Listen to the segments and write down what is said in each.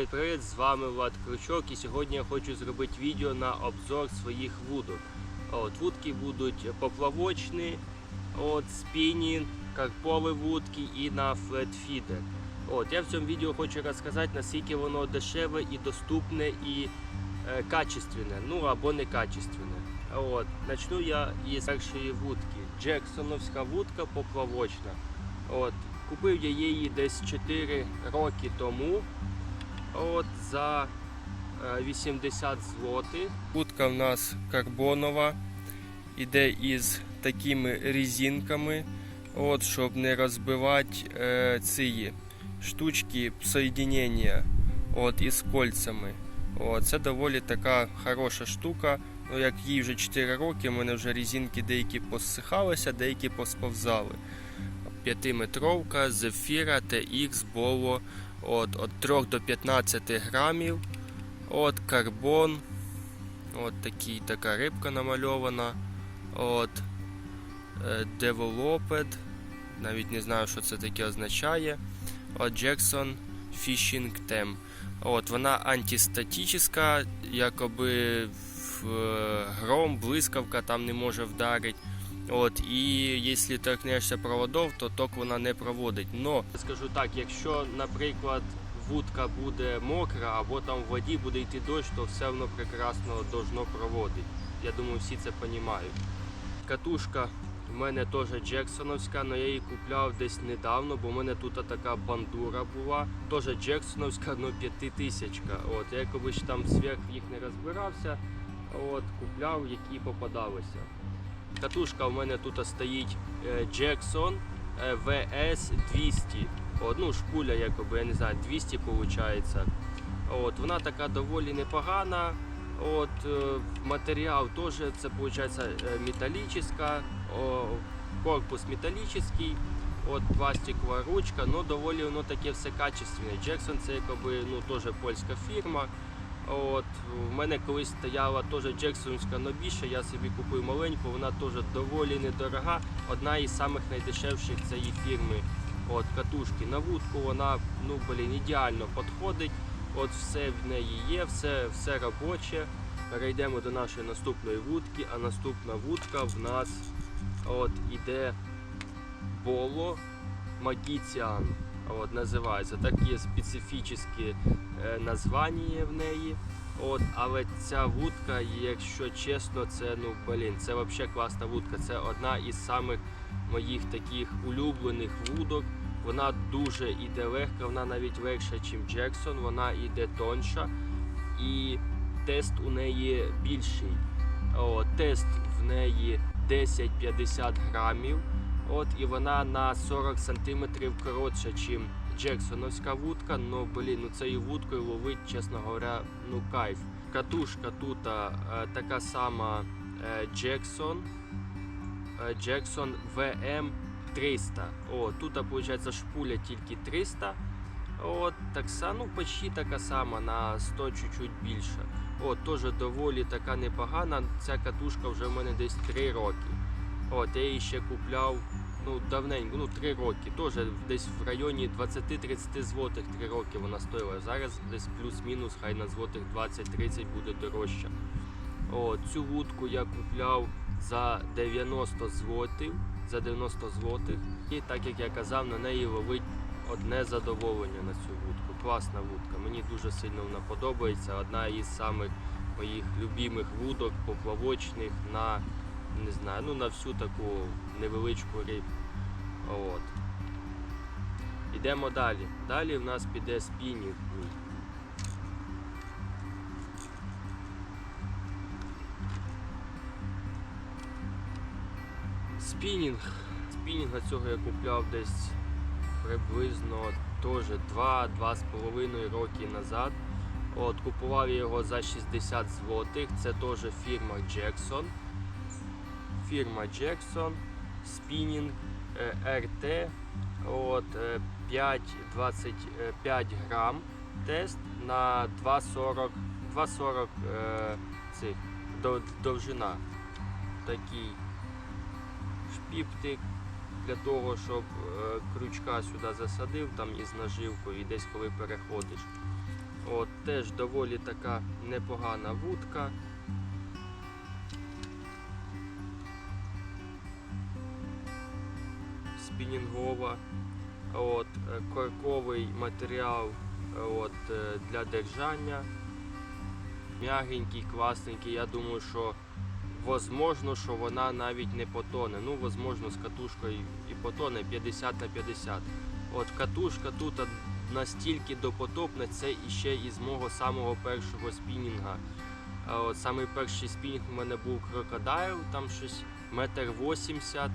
Привіт-привіт! З вами Влад Крючок і сьогодні я хочу зробити відео на обзор своїх вудок. От, вудки будуть поплавочні, от, спінінг, карпові вудки і на флетфідер. От, я в цьому відео хочу розказати, наскільки воно дешеве і доступне і е, качественне, ну або не качественне. От, начну я із першої вудки. Джексоновська вудка поплавочна. От, купив я її десь 4 роки тому. От за е, 80 злотих. Вудка в нас карбонова, іде із такими резинками, от, щоб не розбивати е, ці штучки соєдинення от, із кольцями. От, це доволі така хороша штука. Ну, як їй вже 4 роки, у мене вже резинки деякі посихалися, деякі посповзали. 5-метровка Зефіра TX Bolo от, від 3 до 15 грамів. От карбон. От такий, така рибка намальована. От е, Developed. Навіть не знаю, що це таке означає. От Jackson Fishing Tem. От, вона антистатична, якоби в е, гром, блискавка там не може вдарити. От, і якщо торкнешся проводов, то ток вона не проводить. Но скажу так, якщо, наприклад, вудка буде мокра або там в воді буде йти дощ, то все воно прекрасно должно проводити. Я думаю, всі це розуміють. Катушка в мене теж Джексоновська, але я її купляв десь недавно, бо в мене тут така бандура була. Теж Джексоновська, але п'ятитисячка. От, я якось там сверх їх не розбирався. От, купляв, які попадалися. Катушка у мене тут стоїть е, Jackson е, VS 200. Ну, шпуля, якоби, я не знаю, 200 виходить. От, вона така доволі непогана. От, е, матеріал теж це виходить металічна, корпус металічний, от, пластикова ручка, ну доволі воно таке все качественне. Jackson це якоби, ну, теж польська фірма. От, у мене колись стояла теж Джексонська нобіша, я собі купив маленьку, вона теж доволі недорога. Одна із самих найдешевших цієї фірми. От, катушки на вудку, вона ну, блін, ідеально підходить. От все в неї є, все, все робоче. Перейдемо до нашої наступної вудки, а наступна вудка в нас от, іде Боло Магіціан. От, називається. Такі специфічні названня в неї. От, але ця вудка, якщо чесно, це ну блін, це взагалі класна вудка. Це одна із самих моїх таких улюблених вудок. Вона дуже іде легка, вона навіть легша, ніж Джексон, вона іде тонша і тест у неї більший. О, тест в неї 10-50 грамів. От, і вона на 40 см коротша, ніж Джексоновська вудка. Ну блін, ну цією вудкою ловить, чесно говоря, ну кайф. Катушка тут така сама е, Джексон. Е, Джексон VM 300. О, тут виходить шпуля тільки 300. От, так само, ну, почти така сама, на 100 чуть-чуть більше. От, теж доволі така непогана. Ця катушка вже в мене десь 3 роки. От, я її ще купляв ну, давненько, ну 3 роки. Теж десь в районі 20-30 злотих 3 роки вона стоїла. Зараз десь плюс-мінус, хай на злотих 20-30 буде дорожча. О, цю вудку я купляв за 90 злотих. За 90 злотих. І так як я казав, на неї ловить одне задоволення на цю вудку. Класна вудка. Мені дуже сильно вона подобається. Одна із самих моїх любимих вудок поплавочних на не знаю, ну на всю таку невеличку рибку. От. Ідемо далі. Далі в нас піде спінінг. Спінінг. Спінінга цього я купляв десь приблизно теж 2-2,5 роки назад. От, Купував я його за 60 злотих. Це теж фірма Jackson. Фірма Jackson, Spinning е, RT от, е, 5,25 грам тест на 2,40 2,40 е, довжина. Такий шпіптик для того, щоб е, крючка сюди засадив там із наживкою і десь коли переходиш. От, теж доволі така непогана вудка. Спінінгова. От, е, корковий матеріал е, от, е, для держання. М'ягенький, класненький. Я думаю, що возможно, що вона навіть не потоне. Ну, возможно, з катушкою і потоне 50 на 50. От катушка тут настільки допотопна, це іще із мого самого першого спінінга. От самий перший спінінг у мене був крокодайл, там щось метр 80.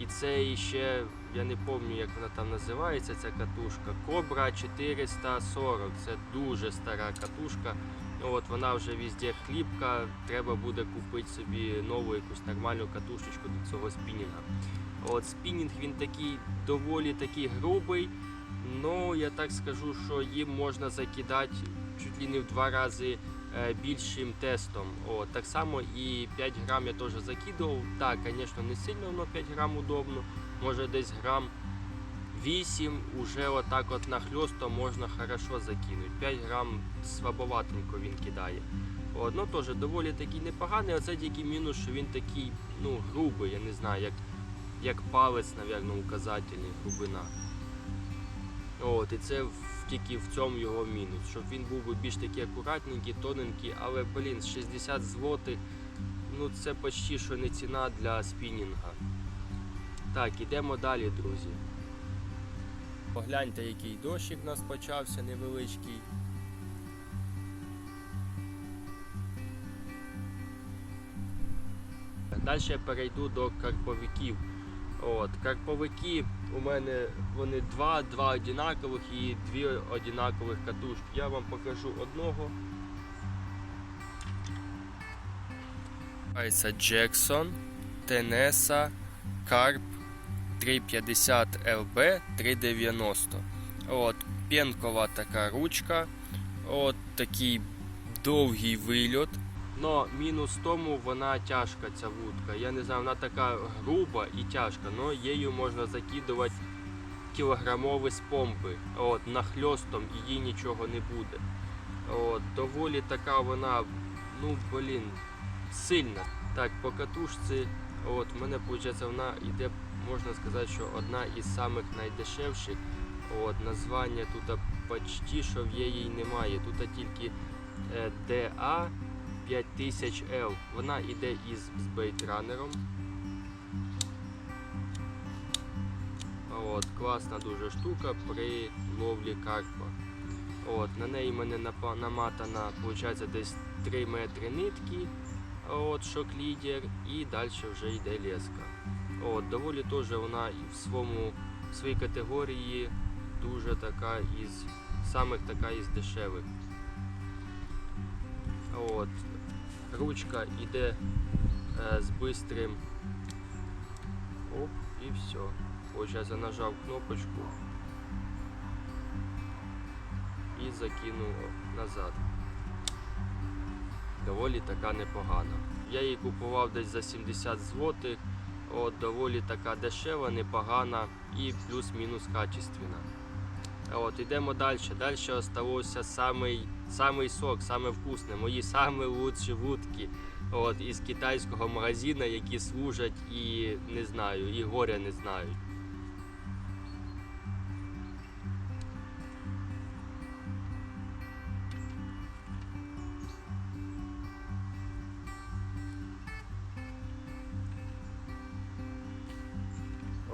І це іще, я не пам'ятаю, як вона там називається, ця катушка. Кобра 440. Це дуже стара катушка. От вона вже везде хлібка. Треба буде купити собі нову якусь нормальну катушечку до цього спінінга. От спінінг він такий доволі такий грубий. Ну я так скажу, що їм можна закидати чуть ли не в два рази більшим тестом. От, так само і 5 грам я теж закидував. Так, звісно, не сильно воно 5 грам удобно. Може десь грам 8 уже отак от нахльостом можна хорошо закинути. 5 грам слабоватенько він кидає. Ну теж доволі такий непоганий, оце тільки мінус, що він такий ну, грубий, я не знаю, як, як палець, мабуть, указательний, грубина. От, і це тільки в цьому його мінус, щоб він був би більш такий акуратненький, тоненький, але блін, 60 злотих, ну це почти що не ціна для спінінга. Так, ідемо далі, друзі. Погляньте, який дощик у нас почався невеличкий. Далі я перейду до карповиків. От, карповики у мене вони два, два одинакових і дві одинакових катушки. Я вам покажу одного. Це Jackson, Tenesa, Carp 350 LB 390. От, пенкова така ручка. От такий довгий вильот. Но мінус тому вона тяжка ця вудка. Я не знаю, вона така груба і тяжка, але її можна закидувати кілограмові з помпи. От, нахльостом і їй нічого не буде. От, доволі така вона, ну блін, сильна. Так, по катушці, от, в мене виходить, вона йде, можна сказати, що одна із самих найдешевших. От, названня тут почти що в її немає. Тут тільки е, DA 5000L. Вона йде із з бейтранером. От, класна дуже штука при ловлі карпа. От, на неї в мене намотана виходить, десь 3 метри нитки. От, шок-лідер, і далі вже йде леска. От, доволі теж вона в своєму в своїй категорії дуже така із самих така із дешевих. От. Ручка йде е, з бистрим. Оп, і все. Ось я нажав кнопочку і закинув назад. Доволі така непогана. Я її купував десь за 70 злотих. От, доволі така дешева, непогана і плюс-мінус качественна. От, ідемо далі. Далі залишився самий, самий сок, саме вкусне. Мої самі лучші вудки от, із китайського магазину, які служать і не знаю, і горя не знають.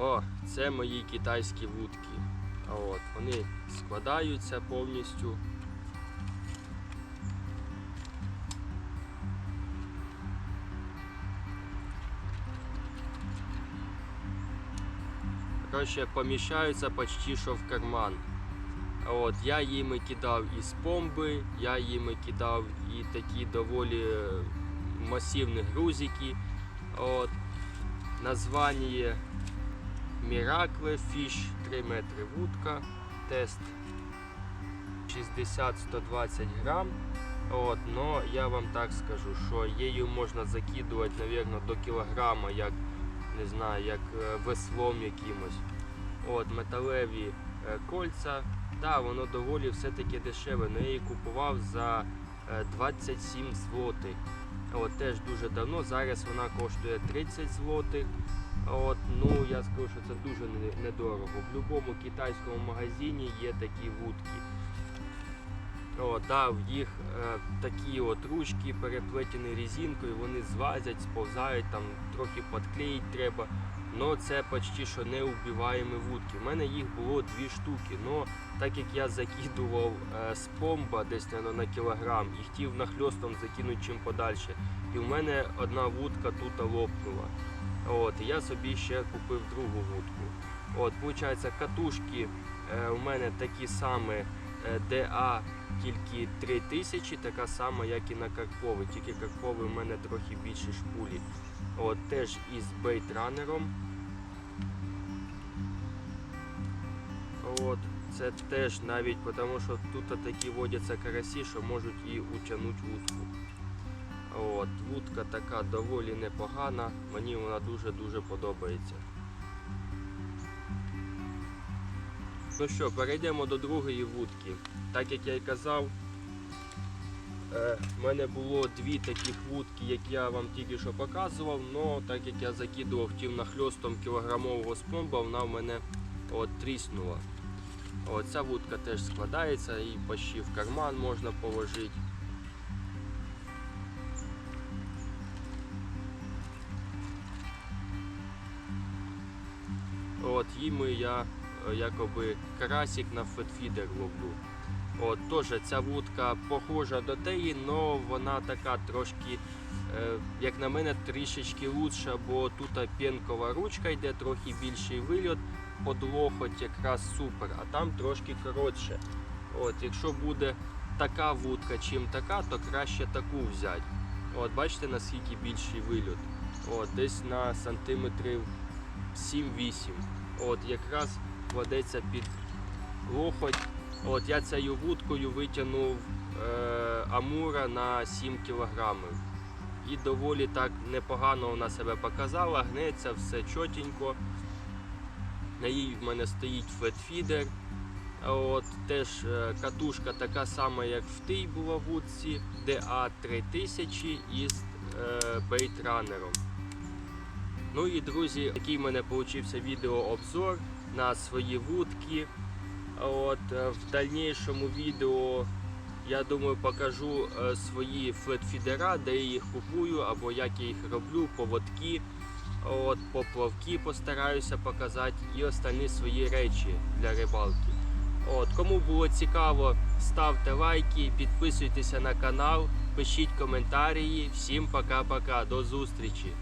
О, це мої китайські вудки. От, вони складаються повністю. Коротше, поміщаються почти що в карман. От, я їми кидав із помби, я їми кидав і такі доволі е, масивні грузики. От, названня Miracle Fish 3 метри вудка, тест 60-120 грам. От, но я вам так скажу, що її можна закидувати, мабуть, до кілограма, як не знаю, як е, веслом якимось. От, металеві е, кольця, Так, воно доволі все-таки дешеве. Ну, я її купував за е, 27 злотих. От, теж дуже давно. Зараз вона коштує 30 злотих. От, ну я скажу, що це дуже недорого. В будь-якому китайському магазині є такі вудки. О, да, в їх е, такі от ручки переплетені резинкою, вони злазять, сповзають, там трохи підклеїть треба. Но це почти що не вбиваємі вудки. У мене їх було дві штуки. Но так як я закидував е, з помба десь наверно, на кілограм і хотів нахльостом закинути чим подальше. І в мене одна вудка тут лопнула. От, я собі ще купив другу вудку. От, виходить, катушки е, у мене такі самі е, DA тільки 3000, така сама, як і на Карпові. Тільки Карповий у мене трохи більше шпулі. От, теж із бейтранером. От, це теж навіть тому, що тут такі водяться карасі, що можуть і утягнути вудку. От, вудка така доволі непогана, мені вона дуже-дуже подобається. Ну що, перейдемо до другої вудки. Так як я й казав, е, в мене було дві таких вудки, як я вам тільки що показував, але так як я закидував тим нахльостом кілограмового спомба, вона в мене от, тріснула. От, ця вудка теж складається і почти в карман можна положити. Їми я е, якоби карасик на фетфідер ловлю. От, теж ця вудка похожа до теї, але вона така трошки, е, як на мене, трішечки лучша, бо тут пенкова ручка йде, трохи більший вильот, под лохоть якраз супер, а там трошки коротше. От, якщо буде така вудка, чим така, то краще таку взяти. От, бачите, наскільки більший вильот. От, десь на сантиметрів 7-8. От, якраз кладеться під лохоть. От, я цією вудкою витягнув е, амура на 7 кілограмів. І доволі так непогано вона себе показала, гнеться, все чотенько. На їй в мене стоїть фетфідер. От, теж е, катушка така сама, як в тій була вудці, DA3000 із е, бейтранером. Ну і друзі, такий в мене получився відеообзор на свої вудки. От, е, в дальнішому відео я думаю покажу е, свої флетфідера, де я їх купую або як я їх роблю, поводки. От, поплавки постараюся показати і останні свої речі для рибалки. От, кому було цікаво, ставте лайки, підписуйтеся на канал, пишіть коментарі. Всім пока-пока, до зустрічі!